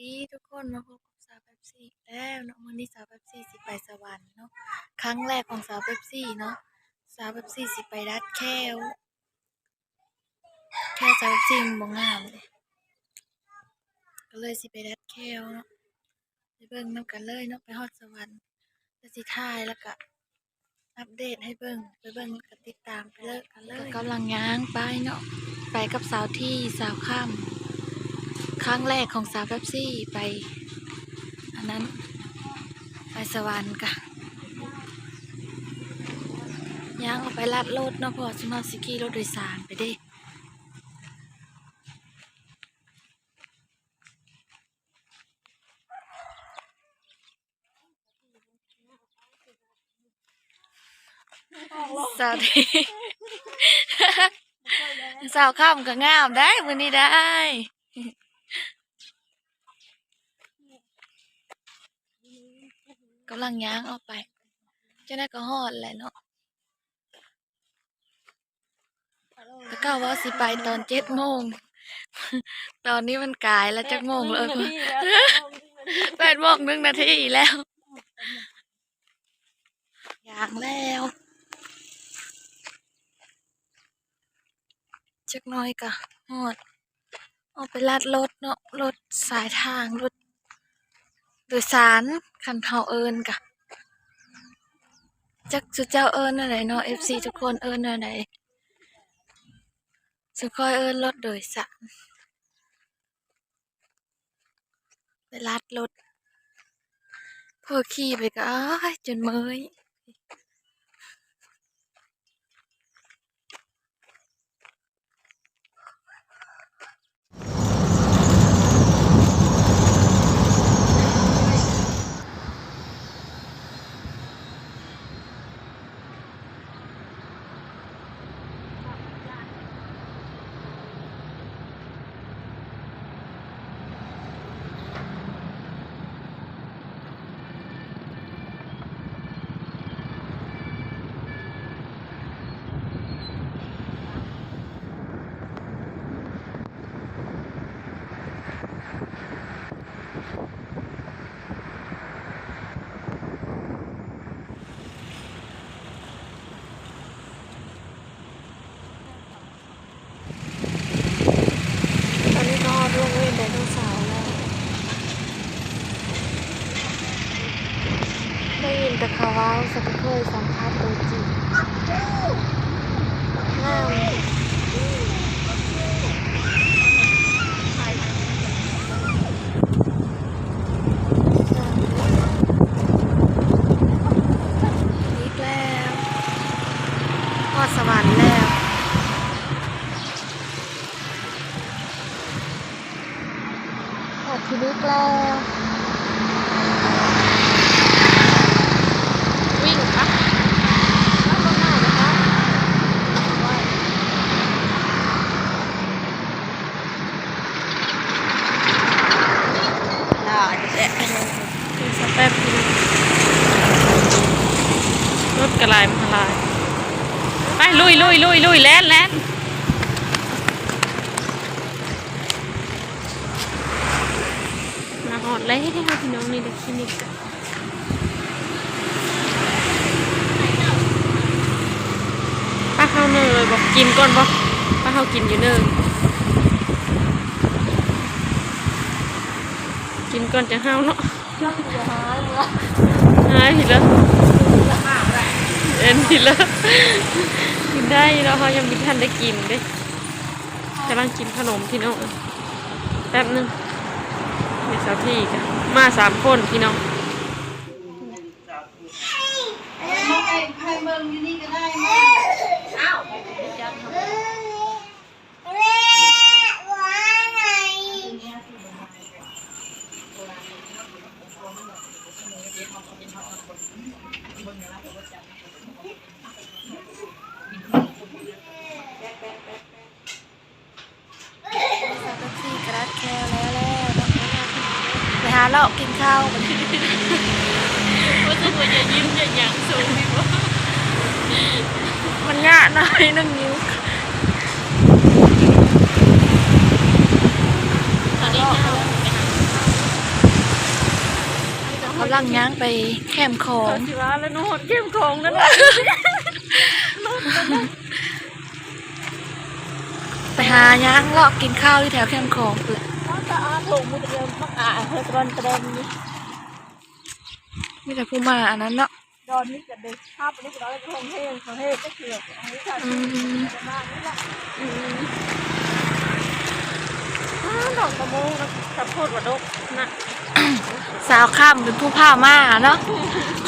ดีทุกคนมาพบกับสาวเป๊ปซี่แล้วเนาะมื้อนี้สาวเป๊ปซี่สิไปสวรรค์เนาะครั้งแรกของสาวเป๊ปซี่เนาะสาวเป๊ปซี่สิไปรัดแค้วแค่สาวเป๊ปซี่มันบ่งามเลยก็เลยสิไปรัดแค้วเนาะไปเบิ่งนํกันเลยเนาะไปฮอดสวรรค์แล้วสิถ่ายแล้วก็อัปเดตให้เบิ่งไปเบิ่งแล้วก็ติดตามไปเลยกันเลยกำลังย่างไปเนาะไปกับสาวที่สาวข้าม ครั้งแรกของสาวเป๊ปซี่ไปอันนั้นไปสวรรค์กะย่างออกไปลัดรถเนาะพอสมาสิกี้รถโดยสารไปเด้สาวที่สาวข้ามก็งามได้มือนี้ได้ำลังย่างออกไปเจ้าได้ก็ฮอดแหละเนาะแต่ก็ว่าสิไปตอนเจ็ดโมง ตอนนี้มันกายแล้วจักโมงเลยแปดโมงหนึ่งนาทีแล้วย่างแล้วจักหน้อยก็ฮอดออกไปลัดรถเนาะรถสายทางรถโดยสาร คันเขาเอิญกะจักสุเจ้าเอิญอะไรเนาะเอฟซีทุกคนเอิญอะไรสุคอยเอิญรถโดยสารไปลัดรถพอขี่ไปก็จนเมื่อยตอนนี้ก็ฮอดวงเวียนไดโนเสาร์แล้ว ได้ยินแต่ข่าวว่าสักเคยสัมภาษณ์ตัวจริงงามอีกแล้วพอดสวรรค์แล้วหอดพิลึกแล้วงปะแล้วก็ง่ายนะคะลาเจ๊ สเต็ปรถกระลายมันลาย ไปลุยลุยลุยลุยแล่นแล่นมาหอดเลยพี่น้องในเด็กคลินิกป้าเข้าเนยบอกกินก่อนบอกป้าเข้ากินอยู่เนยกินก่อนจะห้าเนาะ หายผิดแล้วเอ็นผิดแล้ว กินได้แล้วเขายังไม่ทันได้กินเด้กำลังกินขนมพี่น้องแป๊บนึงเดี๋ยวสาวที่กันมาสามคนพี่น้องสาวที่กระดาษแคลแล้วแล้วไปหา เลาะกินข้าวกันรู้สึกว่าจะยิ้มจะหยังสูงดีวะมันง่ะหน่อยหนึ่งนิ้วตอนนี้เราไปหาำลังย่างไปแคมป์ของเขาสิว่าแล้วโนดเข้มของนั่นแหละไปหาย่างเลาะกินข้าวที่แถวแคมป์ของเลย เขาจะอาถูกมือเดียวมักอ่าเฮ้ยตอนประเด็นนี้มีแต่ผู้มาอันนั้นเนาะดอนนี้จะเด็กภาพนี้ก็ได้ก็คงเท่เขาเท่ก็เกือบอันนี้ค่ะอืมประมาณนี้แหละอืมอ้าวดอกกระโมงนะขับโพดว่าดกนะสาวข้ามเป็นผู้พามาเนาะ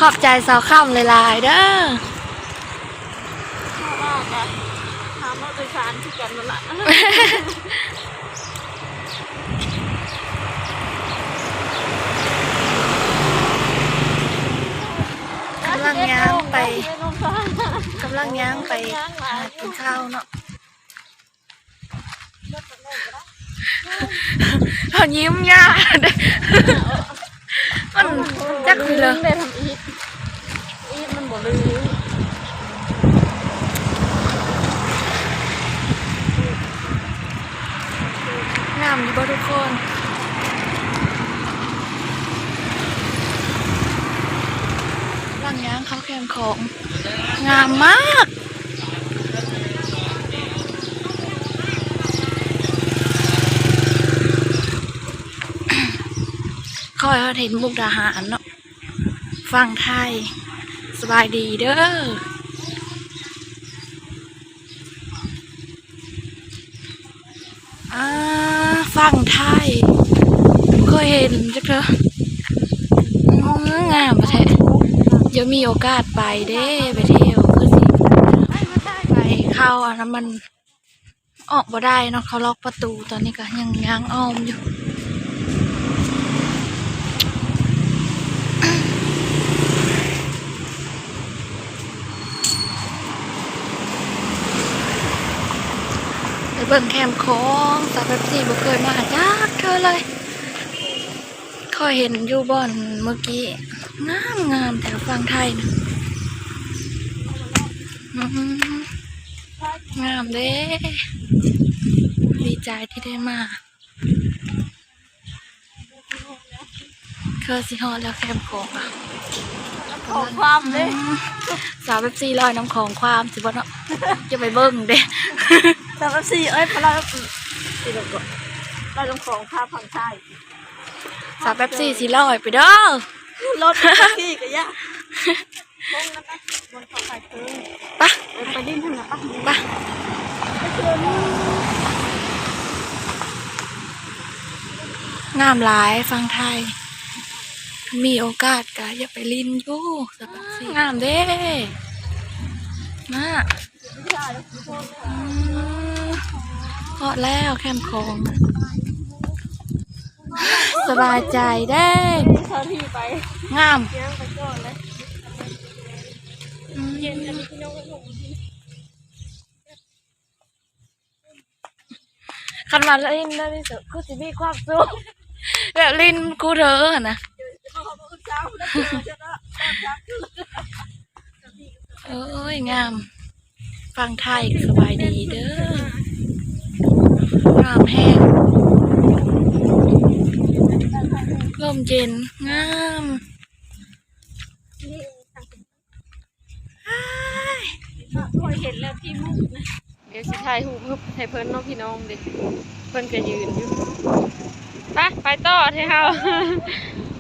ขอบใจสาวข้ามหลายๆเด้อชอบมากอะถามว่าโดยสารที่กันนั่นแหละ ลังย่างไปกำลังย่างไปหากินข้าวเนาะเขายิ้มยากเด้มันจักคือเลยได้ทำอีทอีทมันบ่ลืมงามอยู่บ่ทุกคน ฟังย่างเขาแคมของ งามมากคอยเห็นมุกดาหารเนาะฟังไทย สบายดีเด้อฟังไทยเคยเห็นจักเถอะอื้องามประเท ศเดี๋ยวมีโอกาสไปเด้ไปเที่ยวคือสิไปเข้าอันนั้นมันออกบ่ได้เนาะเขาล็อกประตูตอนนี้ก็ยังยางอ้อมอยู่ไปเบิ่งแคมป์ของสาวแบบสี่บ่เคยมาจักเธอเลยคอยเห็นอยู่บ่อนเมื่อกี้ งามงามแถวฟังไทยนะอื้อหืองามเด้ดีใจที่ได้มาเคอสิฮอดแล้วแคมป์ของอะขอความเลยสาวแบบสี่ลอยน้ำของความสิบ่เนาะจะไปเบิ่งเด้แต่ว่าสี่เอ้ยพอเราสี่ดอกก่อนเราต้องของภาพฝั่งใต้สาวแบบสี่สิลอยไปเด้อ รถพี่ก็ยากมองนะปะบนเขาขายคือปะไปดิ้นทางไหนปะปะงามหลายฟังไทย มีโอกาสก็อย่าไปลินอยู่สาวแบบสี่งามเด้มาอืมพอแล้วแคมป์ของสบายใจเด้ เขาที่ไปงามเลี้ยงไปก่อนเลยอืมเย็นอันนี้พี่น้องก็ส่งที่คันมาลินได้ที่สุดคือสิมีความสุขแบบลินกูเธอหั่นนะเขาบอกเช้าแล้วเจอจะละตอนเช้าคือเอ้ยงาม ฟังไทยก็สบายดีเด้องามแห้ง ลมเย็นงามคอยเห็นแล้วพี่มุกนะเดี๋ยวสิถ่ายหูปให้เพิ่นน้องพี่น้องดิเพิ่นก็ยืนอยู่ไปไปต่อเถอะเฮา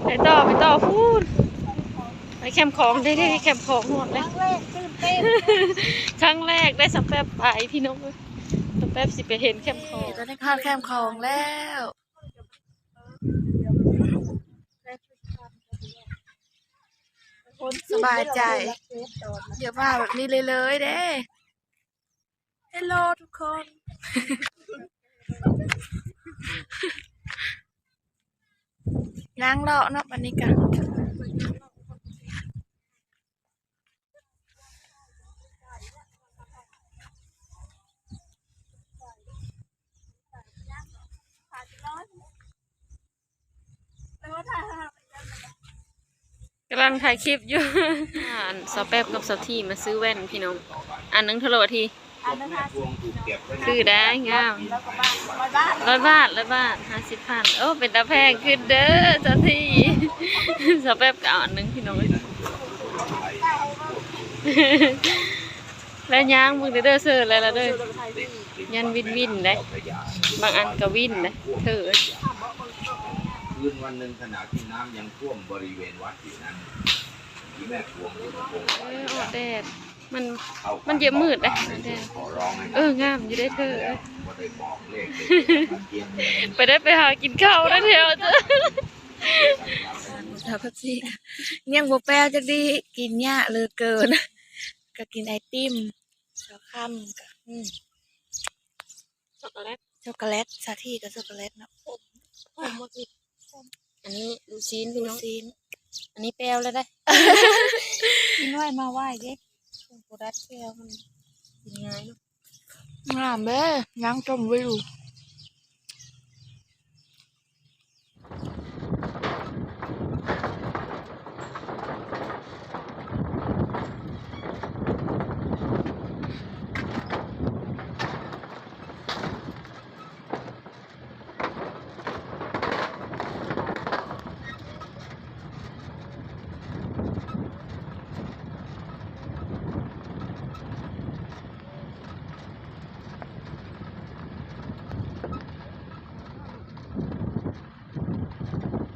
ไปต่อไปต่อพูดไปแคมป์ของได้ได้แคมป์ของหมดเลยครั้งแรกได้สัมแป๊บไปพี่น้องเอ้ยสัมแป๊บสิไปเห็นแคมป์ของตอนนี้ข้าวแคมของแล้ว สบายใจเดี๋ยวมาแบบนี้เลยเลยเด้เฮลโลทุกคนนั่งเลาะเนาะวันนี้กัน กำลังถ่ายคลิปอยู่อ่านสาวแป๊บกับสาวทีมาซื้อแว่นพี่น้อง อันหนึงเท่าไหร่วะทีซื้อได้งามร้อยบาทร้อยบาทห้าสิบพันโอ้เป็นตาแพงขึ้นเด้อสาวทีสาแป๊บก็เอาอันหนึงพี่น้องเอ้ยแล้วย่างมึงเด้อเด้อเสิร์ฟแล้วล่ะเด้อยันวินวินได้บางอันก็วินได้เธอ คืนวันหนึ่งขณะที่น้ำยังท่วมบริเวณวัดอยู่นั้นที่แม่พวงยังคงเออออกแดดมันเข้ามันเยอะมืดนะในส่วนขอร้องให้เอองามอยู่ได้เธอแล้วก็ได้บอกเลขเด็ดๆมาเขียนไว้ไปได้ไปหากินข้าวได้แถวจ้ะสาวเป๊ปซี่ยังบ่แป้วจักดีกินยากเหลยเกิน ก็กินไอติมสาวค่ำก็อืมช็อกโกแลตช็อกโกแลตสาทีกับช็อกโกแลตเนาะอั นนี้ลูซีนพี่น้องซีนอันนี้แปลวแล้วได้ กินไว้มาไหว้เด้โบรัสแปลวมันกินง่ายเนาะ งามเด้ยังชมวิว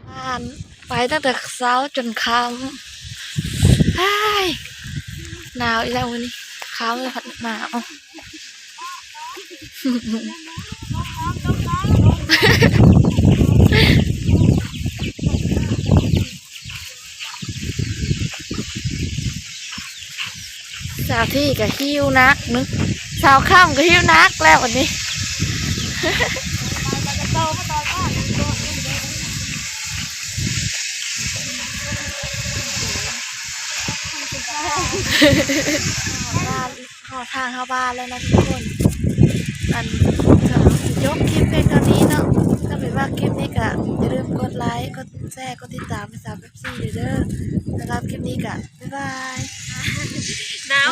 ผ่านไป ตั้งแต่เช้าจนค่ำไอ้หนาวอีกแล้ววันนี้ค้าวเลยพัดหนาวสาวที่กับหิ้วนักนึกสาวข้ามกับหิ้วนักแล้ววันนี้ บ้านหอทางเข้าบ้านแล้วนะทุกคน อันจะยกคลิปเป็นตอนนี้เนาะถ้าเป็นว่าคลิปนี้ก็อย่าลืมกดไลค์ กดแชร์ กดติดตามไปสามเว็บซี่เด้อสำหรับคลิปนี้ก็บ๊ายบายหนาว